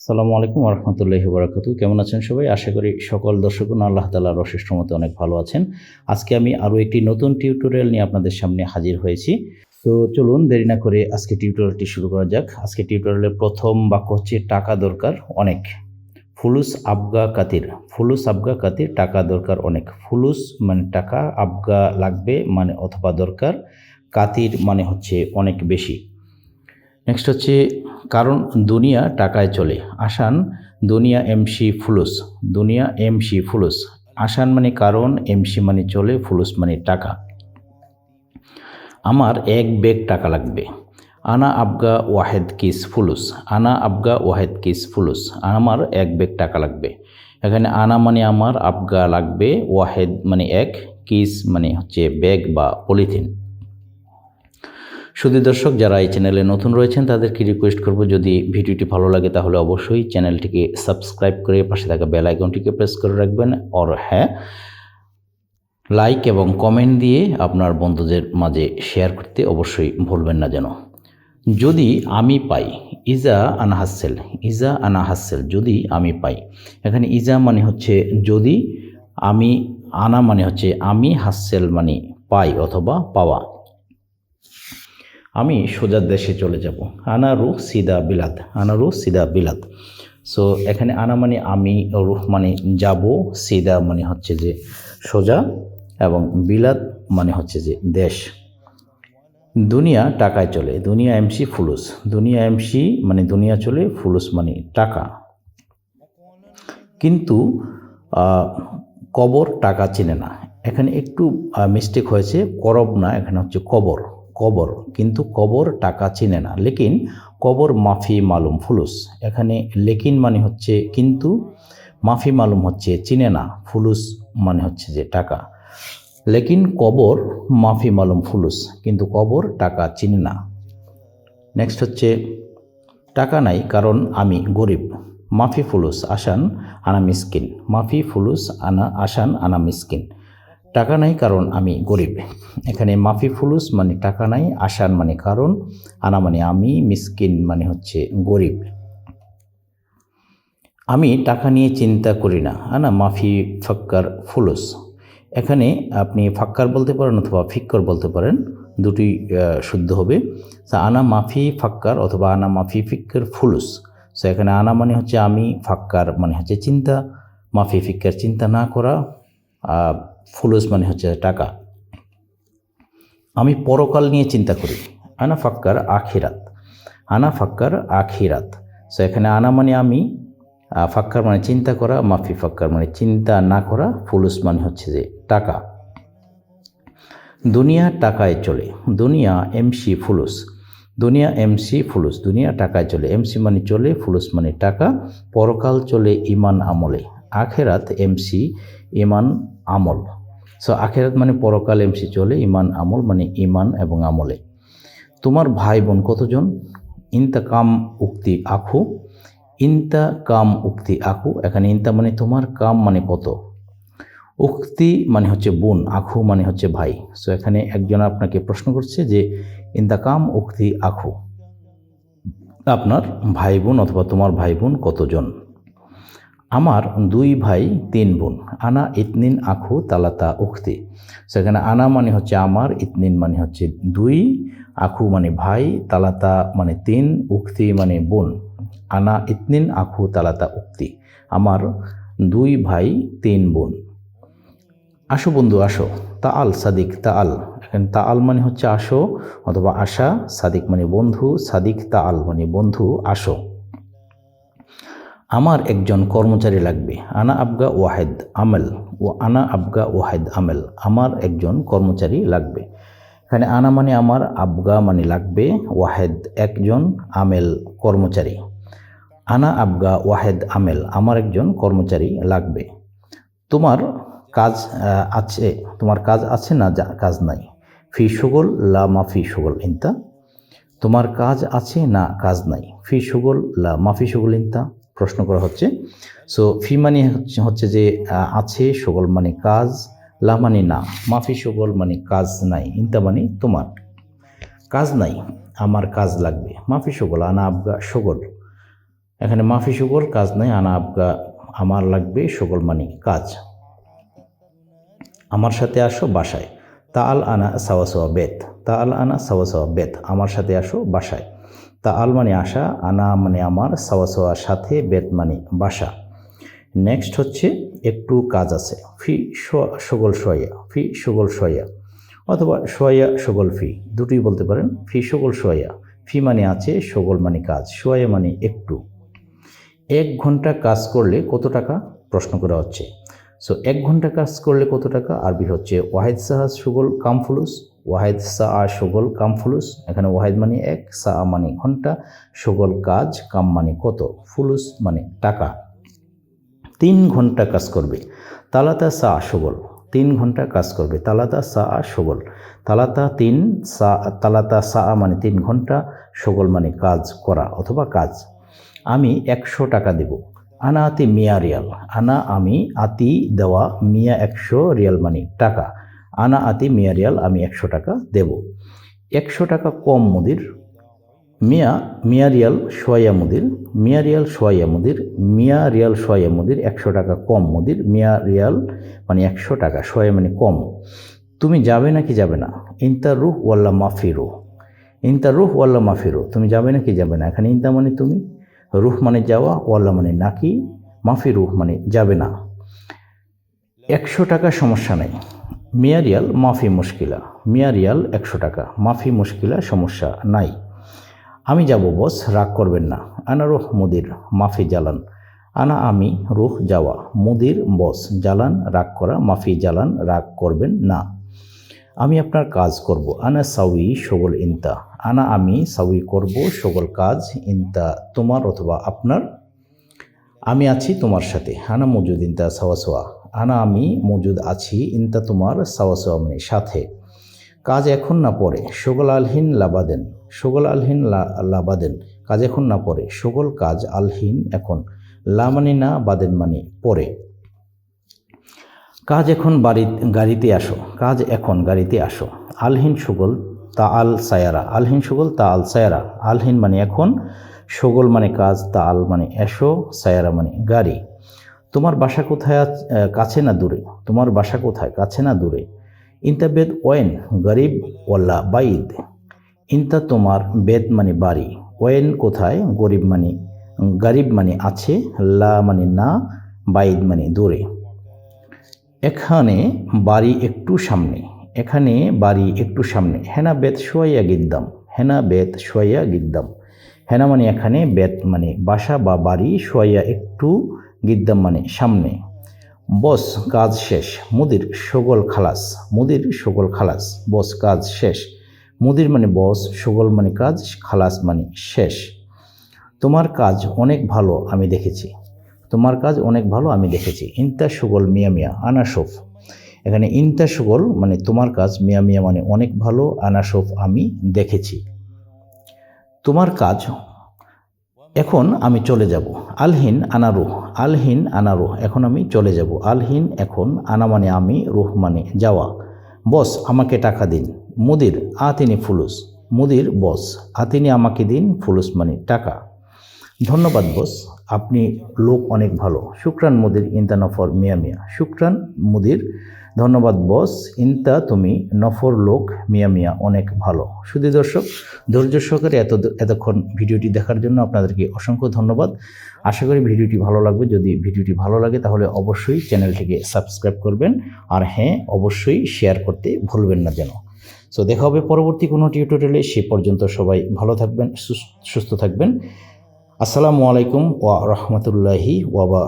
সালামু আলাইকুম রহমতুল্লাহি বরাকাত কেমন আছেন সবাই? আশা করি সকল দর্শকগণ আল্লাহ তালার অশেষ মতো অনেক ভালো আছেন। আজকে আমি আরও একটি নতুন টিউটোরিয়াল নিয়ে আপনাদের সামনে হাজির হয়েছি। তো চলুন, দেরি না করে আজকে টিউটোরিয়ালটি শুরু করা যাক। আজকে টিউটোরিয়ালের প্রথম বাক্য হচ্ছে, টাকা দরকার অনেক। ফুলুস আবগা কাতির। ফুলুস আবগা কাতির, টাকা দরকার অনেক। ফুলুস মানে টাকা, আবগা লাগবে মানে অথবা দরকার, কাতির মানে হচ্ছে অনেক বেশি। নেক্সট হচ্ছে কারণ দুনিয়া টাকায় চলে। আসান, দুনিয়া এমসি ফুলুস। দুনিয়া এমসি ফুলুস। আসান মানে কারণ এমসি মানে চলে, ফুলুস মানে টাকা। আমার এক বেগ টাকা লাগবে। আনা আবগা ওয়াহেদ কিস ফুলুস। আনা আবগা ওয়াহেদ কিস ফুলুস। আমার এক বেগ টাকা লাগবে। এখানে আনা মানে আমার, আবগা লাগবে, ওয়াহেদ মানে এক, কিস মানে হচ্ছে ব্যাগ বা পলিথিন। শুধু দর্শক, যারা এই চ্যানেলে নতুন রয়েছেন, তাদেরকে রিকোয়েস্ট করব যদি ভিডিওটি ভালো লাগে, তাহলে অবশ্যই চ্যানেলটিকে সাবস্ক্রাইব করে পাশে থাকা বেল আইকনটিকে প্রেস করে রাখবেন। আর হ্যাঁ লাইক এবং কমেন্ট দিয়ে আপনার বন্ধুদের মাঝে শেয়ার করতে অবশ্যই ভুলবেন না যেন। যদি আমি পাই, ইজা আনা হাসেল, ইজা আনা হাসেল, যদি আমি পাই, এখানে ইজা মানে হচ্ছে যদি, আমি আনা মানে হচ্ছে আমি হাসেল মানে পাই অথবা পাওয়া। আমি সোজা দেশে চলে যাব। আনা রুহ সিদা বিলাদ আনা রুহ সিদা বিলাদ সো এখানে আনা মানে আমি, রুহ মানে যাব, সিদা মানে হচ্ছে যে সোজা, এবং বিলাদ মানে হচ্ছে যে দেশ। দুনিয়া টাকায় চলে, দুনিয়া এমসি ফুলুস। দুনিয়া এমসি মানে দুনিয়া চলে, ফুলুস মানে টাকা। কিন্তু কবর টাকা চিনে না। এখানে একটু মিস্টেক হয়েছে, করব না, এখানে হচ্ছে কবর। কবর, কিন্তু কবর টাকা চিনে না। লেকিন কবর মাফি মালুম ফুলুস। এখানে লেকিন মানে হচ্ছে কিন্তু মাফি মালুম হচ্ছে চিনে না, ফুলুস মানে হচ্ছে যে টাকা। লেকিন কবর মাফি মালুম ফুলুস, কিন্তু কবর টাকা চিনে না। নেক্সট হচ্ছে টাকা নাই, কারণ আমি গরিব। মাফি ফুলুস আসান আনা মিসকিন। মাফি ফুলুস আনা আসান আনা মিসকিন। টাকা নাই কারণ আমি গরিব। এখানে মাফি ফুলুস মানে টাকা নাই আসান মানে কারণ, আনা মানে আমি, মিসকিন মানে হচ্ছে গরিব। আমি টাকা নিয়ে চিন্তা করি না, আনা মাফি ফাক্কার ফুলুস। এখানে আপনি ফাক্কার বলতে পারেন অথবা ফিক্কর বলতে পারেন, দুটি শুদ্ধ হবে। তা আনা মাফি ফাক্কার অথবা আনা মাফি ফিক্কর ফুলুস। সো এখানে আনা মানে হচ্ছে আমি, ফাক্কার মানে হচ্ছে চিন্তা, মাফি ফিক্কার চিন্তা না করা ফুলুস মানে হচ্ছে টাকা। আমি পরকাল নিয়ে চিন্তা করি। আনা ফাক্কার আখিরাত। আনা ফাক্কার আখিরাত। সো এখানে আনা মানে আমি ফাক্কার মানে চিন্তা করা, মাফি ফাক্কার মানে চিন্তা না করা, ফুলুস মানে হচ্ছে যে টাকা। দুনিয়া টাকায় চলে। দুনিয়া এমসি ফুলুস। দুনিয়া এমসি ফুলুস। দুনিয়া টাকায় চলে। এমসি মানে চলে, ফুলুস মানে টাকা। পরকাল চলে ইমান আমলে। আখেরাত এমসি, ইমান আমল। সো আখেরাত মানে পরকাল এমসি চলে, ইমান, আমল মানে ইমান এবং আমলে। তোমার ভাই বোন কতজন? ইনতা কাম উক্তি আখু ইনতা কাম উক্তি আখু এখানে ইনতা মানে তোমার কাম মানে কত? উক্তি মানে হচ্ছে বোন আখু মানে হচ্ছে ভাই। সো এখানে একজন আপনাকে প্রশ্ন করছে যে ইনতা কাম উক্তি আখু আপনার ভাই বোন অথবা তোমার ভাই বোন কতজন? আমার দুই ভাই, তিন বোন। আনা ইতনিন আখু তালাতা উক্তি সেখানে আনা মানে হচ্ছে আমার, ইতনিন মানে হচ্ছে দুই, আখু মানে ভাই, তালাতা মানে তিন উক্তি মানে বোন। আনা ইতনিন আখু তালাতা উক্তি আমার দুই ভাই, তিন বোন। আসো বন্ধু, আসো। তা আল সাদিক তা আল এখানে তা আল মানে হচ্ছে আসো অথবা আশা, সাদিক মানে বন্ধু, সাদিক তা আল মানে বন্ধু, আসো। আমার একজন কর্মচারী লাগবে। আনা আবগা ওয়াহেদ আমেল ও আনা আবগা ওয়াহেদ আমেল, আমার একজন কর্মচারী লাগবে। এখানে আনা মানে আমার, আবগা মানে লাগবে, ওয়াহেদ একজন আমেল কর্মচারী। আনা আবগা ওয়াহেদ আমেল, আমার একজন কর্মচারী লাগবে। তোমার কাজ আছে, তোমার কাজ আছে না, যা, কাজ নাই? ফি সুগল লা মাফি সুগল ইন্তা। তোমার কাজ আছে না, কাজ নাই? ফি সুগল লা মাফি সুগল ইন্তা। প্রশ্ন করা হচ্ছে। সো ফি মানে হচ্ছে যে আছে সকল মানে কাজ, লা মানে না। মাফি সকল মানে কাজ নাই। ইন্তা মানে তোমার। কাজ নাই। আমার কাজ লাগবে। মাফি সকল আনা আবগা সকল এখানে মাফি সুগল, কাজ নাই। আনা আবগা আমার লাগবে সকল মানি কাজ। আমার সাথে আসো বাসায়। তা আল আনা সাওয়া সাওয়া বেত। তা আল আনা সাওয়া সাওয়া বেত। আমার সাথে আসো বাসায়। তা আল মানে আসা, আনা মানে আমার, সাওয়া সাওয়া সাথে বেত মানে বাসা। নেক্সট হচ্ছে একটু কাজ আছে, ফি সগল সোয়া ফি সগল সোয়া অথবা সোয়া সগল ফি, দুটোই বলতে পারেন, ফি সগল সোয়া ফি মানে আছে, সগল মানে কাজ সোয়া মানে একটু। এক ঘণ্টা কাজ করলে কত টাকা? প্রশ্ন করা হচ্ছে। সো এক ঘণ্টা কাজ করলে কত টাকা? আরবি হচ্ছে ওয়াহিদ সাহা সুগল কামফুলুস ওয়াহেদ সাহা সুগল কামফুলুস এখানে ওয়াহেদ মানে এক, সা আ মানে ঘণ্টা, সুগল কাজ, কাম মানে কত? ফুলুস মানে টাকা। তিন ঘণ্টা কাজ করবে। তালাতা সা সুগল। তিন ঘণ্টা কাজ করবে। তালাতা সা আ সুগল। তালাতা তিন, সা, তালাতা সা মানে তিন ঘণ্টা, সুগল মানে কাজ করা অথবা কাজ। আমি একশো টাকা দেব। আনা আতি মিয়া রিয়াল। আনা আমি আতি দেওয়া মিয়া একশো রিয়াল মানে টাকা। আনা আতি মিয়া রিয়াল আমি একশো টাকা দেব। একশো টাকা কম মুদির, মিয়া মিয়া রিয়াল মুদির মিয়া রিয়াল মুদির মিয়া রিয়াল সোয়া মুদির একশো টাকা কম মুদির মিয়া রিয়াল মানে একশো টাকা, সোয়া মানে কম। তুমি যাবে নাকি যাবে না? ইন্তা রুহ ওয়াল্লা মাফিরু ইন্তা রুহ ওয়াল্লা মাফিরু তুমি যাবে নাকি যাবে না? এখানে ইন্তা মানে তুমি, রুহ মানে যাওয়া, ওয়াল্লা মানে নাকি, মাফি রুহ মানে যাবে না। একশো টাকা সমস্যা নেই। মিয়া রিয়াল মাফি মুশকিলা। মিয়া রিয়াল একশো টাকা। মাফি মুশকিলা, সমস্যা নাই। আমি যাব, বস, রাগ করবেন না। আনা রুহ, মুদির, মাফি জ্বালান আনা আমি, রুহ, যাওয়া। মুদির, বস জ্বালান রাগ করা। মাফি জ্বালান রাগ করবেন না। আমি আপনার কাজ করব। আনা সাউই, সগল ইন্তা। আনা আমি, সাউই করব, সগল কাজ, ইন্তা তোমার অথবা আপনার। আমি আছি তোমার সাথে। আনা মজুদ ইন্তা, সাওয়া সোয়া আনা আমি মজুদ আছি, ইন্তা তোমার সাওয়া সোয়া মানে সাথে, কাজ এখন না পড়ে সগল আলহীন লাবাদেন, সগল আলহীন লাবাদেন, কাজ এখন না পড়ে সগল কাজ আলহীন এখন, লা মানে না, বাদেন মানে পরে। কাজ এখন বাড়ি, গাড়িতে আসো, কাজ এখন গাড়িতে আসো। আলহীন সুগল তা আল সায়ারা, আলহীন সুগল তা আল সায়ারা, আলহীন মানে এখন, সুগল মানে কাজ তা আল মানে এসো, সায়ারা মানে গাড়ি। তোমার বাসা কোথায় কাছে না দূরে? তোমার বাসা কোথায়? কাছে না দূরে? ইন্তা বেদ ওয়েন, গরিব ওয়াল্লা বাইদ। ইন্তা তোমার বেদ মানে বাড়ি। ওয়েন কোথায়? গরিব মানে গরিব মানে আছে, লা মানে না, বাইদ মানে দূরে। এখানে বাড়ি একটু সামনে। এখানে বাড়ি একটু সামনে। হেনা বেত সোয়াইয়া গিদ্দাম। হেনা বেত সোয়াইয়া গিদ্দাম। হেনা মানে এখানে বেত মানে বাসা বা বাড়ি সোয়াইয়া একটু গিদ্দাম মানে সামনে। বস, কাজ শেষ। মুদির সগল খালাস। মুদির সগল খালাস। বস, কাজ শেষ। মুদির মানে বস, সগল মানে কাজ, খালাস মানে শেষ। তোমার কাজ অনেক ভালো আমি দেখেছি। তোমার কাজ অনেক ভালো আমি দেখেছি। ইন্তা সুগল মিয়া মিয়া, আনাসফ। এখানে ইন্তা সুগল মানে তোমার কাজ, মিয়া মিয়া মানে অনেক ভালো, আনাসফ আমি দেখেছি। তোমার কাজ এখন আমি চলে যাব। আলহিন আনারুহ আলহিন আনারুহ এখন আমি চলে যাব। আলহিন এখন আনা মানে আমি, রুহ মানে যাওয়া। বস, আমাকে টাকা দিন। মুদির, আতিনি ফুলুস। মুদির বস, আতিনি আমাকে দিন, ফুলুস মানে টাকা। ধন্যবাদ, বস। আপনি লোক অনেক ভালো। শুক্রান মুদির ইন্তা নফর মিয়া মিয়া। শুক্রান মুদির, ধন্যবাদ, বস। ইন্তা তুমি নফর লোক মিয়া মিয়া অনেক ভালো। শুধু দর্শক, ধৈর্য সহকারে এত এতক্ষণ ভিডিওটি দেখার জন্য আপনাদেরকে অসংখ্য ধন্যবাদ। আশা করি ভিডিওটি ভালো লাগবে। যদি ভিডিওটি ভালো লাগে, তাহলে অবশ্যই চ্যানেলটিকে সাবস্ক্রাইব করবেন। আর হ্যাঁ অবশ্যই শেয়ার করতে ভুলবেন না যেন। সো দেখা হবে পরবর্তী কোনো টিউটোরিয়ালে। সে পর্যন্ত সবাই ভালো থাকবেন, সুস- সুস্থ থাকবেন। আসসালামু আলাইকুম ওয়া রহমতুল্লাহি ওয়াবা